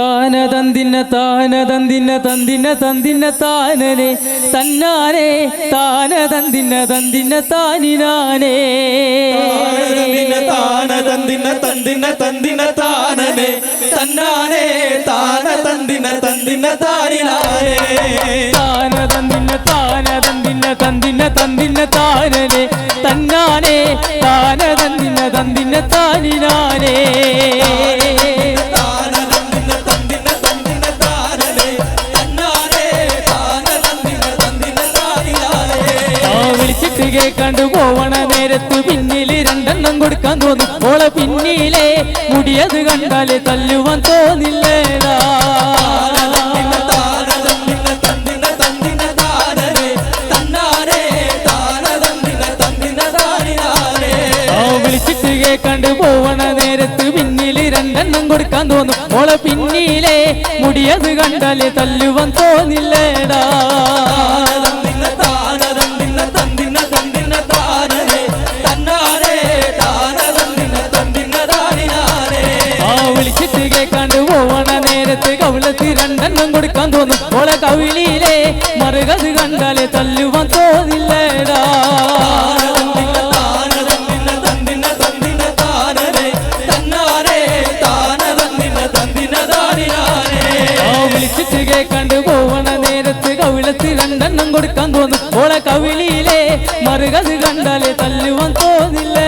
താന തന്തിന്ന താന തന്തിന്ന തന്തിന്ന തന്തിന്ന താനനെ തന്നാനെ താന തന്തിന്ന തന്തിന്ന താനിനാനേ താന തന്തിന്ന തന്തിന്ന തന്തിന്ന താനനെ തന്നാനെ താന തന്തിന്ന തന്തിന്ന താനിനാനേ താന തന്തിന്ന താന തന്തിന്ന തന്തിന്ന തന്തിന്ന താനനെ തന്നാനെ താന തന്തിന്ന തന്തിന്ന താനിനാനേ വിളിച്ചിട്ട് കണ്ടു പോവണ നേരത്ത് പിന്നിൽ രണ്ടെണ്ണം കൊടുക്കാൻ തോന്നും. ഓളെ പിന്നിലെ മുടിയത് കണ്ടാൽ തല്ലുവാൻ തോന്നില്ലേടാ. കൊടുക്കാൻ തോന്നും. ഓളെ പിന്നിലെ മുടിയത് കണ്ടാൽ തല്ലുവാൻ തോന്നില്ലേടാ. കവിളത്ത് രണ്ടെണ്ണം കൊടുക്കാൻ തോന്നും. ഓളെ കവിളിയിലെ മറുകത് കണ്ടാലേ തല്ലുവാൻ തോന്നില്ലേടാ. വിളിച്ചിട്ട് കേൾക്കാണ്ട് പോവണ നേരത്ത് കവിളത്ത് രണ്ടെണ്ണം കൊടുക്കാൻ തോന്നും. ഓളെ കവിളിയിലെ മറുകത് കണ്ടാലേ തല്ലുവാൻ തോന്നില്ലേടാ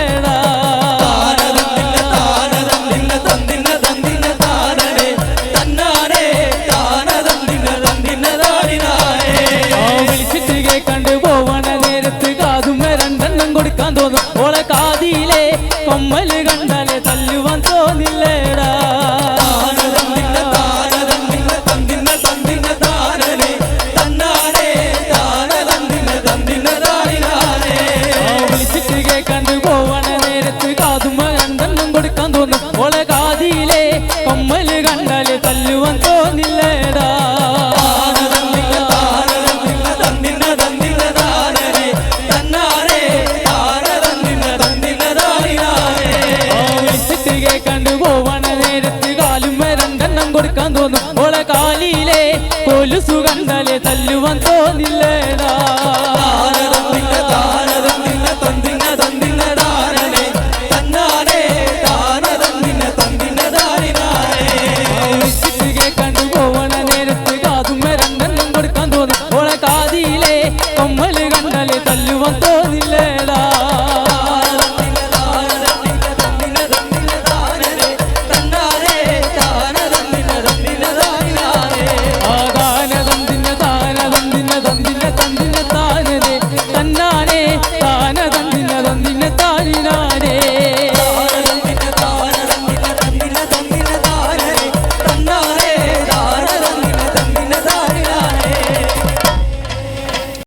കൊടുക്കാൻ തോന്നും ഓളെ കാതിയിലെ കൊമ്മൽ കണ്ടാൽ തല്ലുവാൻ തോന്നില്ലേടാ. ഓളെ കാതിയിലെ കൊമ്മൽ കണ്ടാൽ തല്ലുവാൻ തോന്നില്ലേടാ. തോന്നു ഓളെ കാലിയിലെ കൊലുസുകണ്ടാലെ തല്ലുവാൻ തോന്നില്ലേടാ.